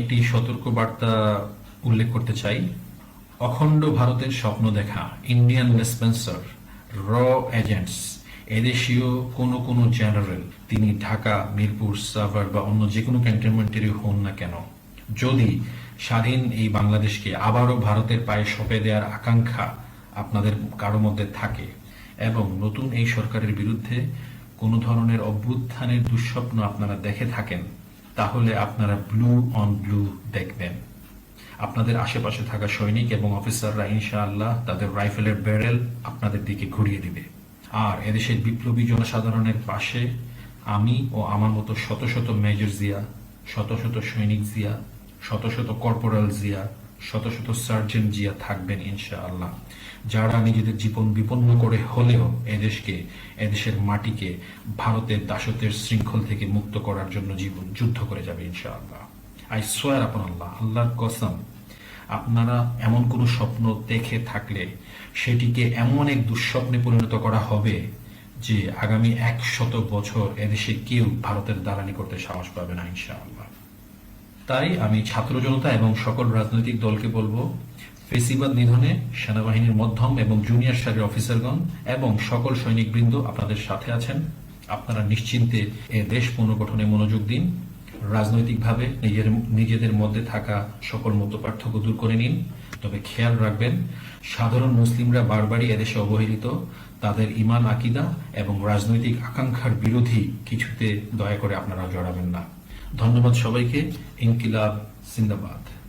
একটি সতর্ক বার্তা উল্লেখ করতে চাই। অখণ্ড ভারতের স্বপ্ন দেখা ইন্ডিয়ান স্পেন্সর র এজেন্টস এদেশীয় কোনো কোনো জেনারেল তিনি ঢাকা, মিরপুর, সাভার বা অন্য যে কোনো ক্যান্টনমেন্টেরই হন না কেন। যদি স্বাধীন এই বাংলাদেশকে আবারও ভারতের পায়ে সঁপে দেওয়ার আকাঙ্ক্ষা আপনাদের কারও মধ্যে থাকে এবং নতুন এই সরকারের বিরুদ্ধে কোনো ধরনের অভ্যুত্থানের দুঃস্বপ্ন আপনারা দেখে থাকেন তাহলে আপনারা ব্লু অন ব্লু দেখবেন। আপনাদের আশেপাশে থাকা সৈনিক এবং অফিসাররা ইনশাআল্লাহ তাদের রাইফেলের ব্যারেল আপনাদের দিকে ঘুরিয়ে দিবে। আর এদেশের বিপ্লবী জনসাধারণের পাশে আমি ও আমার মতো শত শত মেজর জিয়া, শত শত সৈনিক জিয়া, শত শত কর্পোরাল জিয়া শত শত সার্জেন্ট জিয়া থাকবেন ইনশাআল্লাহ। যারা নিজেদের জীবন বিপন্ন করে হলেও এদেশকে, এদেশের মাটিকে ভারতের দাসত্বের শৃঙ্খল থেকে মুক্ত করার জন্য জীবন যুদ্ধ করে যাবে ইনশাআল্লাহ। আই সোয়ার আপন আল্লাহ আল্লাহর কসম, আপনারা এমন কোনো স্বপ্ন দেখে থাকলে সেটিকে এমন এক দুঃস্বপ্নে পরিণত করা হবে যে আগামী একশত বছর এদেশে কেউ ভারতের দালালি করতে সাহস পাবে না ইনশাআল্লাহ। তাই আমি ছাত্র জনতা এবং সকল রাজনৈতিক দলকে বলব, ফেসিবাদ নিধনে সেনাবাহিনীর মধ্যম এবং জুনিয়র সারির অফিসারগণ এবং সকল সৈনিকবৃন্দ আপনাদের সাথে আছেন। আপনারা নিশ্চিন্তে এ দেশ পুনর্গঠনে মনোযোগ দিন। রাজনৈতিকভাবে নিজের, নিজেদের মধ্যে থাকা সকল মত পার্থক্য দূর করে নিন। তবে খেয়াল রাখবেন, সাধারণ মুসলিমরা বারবারই এদেশে অবহেলিত। তাদের ইমান আকিদা এবং রাজনৈতিক আকাঙ্ক্ষার বিরোধী কিছুতে দয়া করে আপনারা জড়াবেন না। ধন্যবাদ সবাইকে। ইনকিলাব জিন্দাবাদ।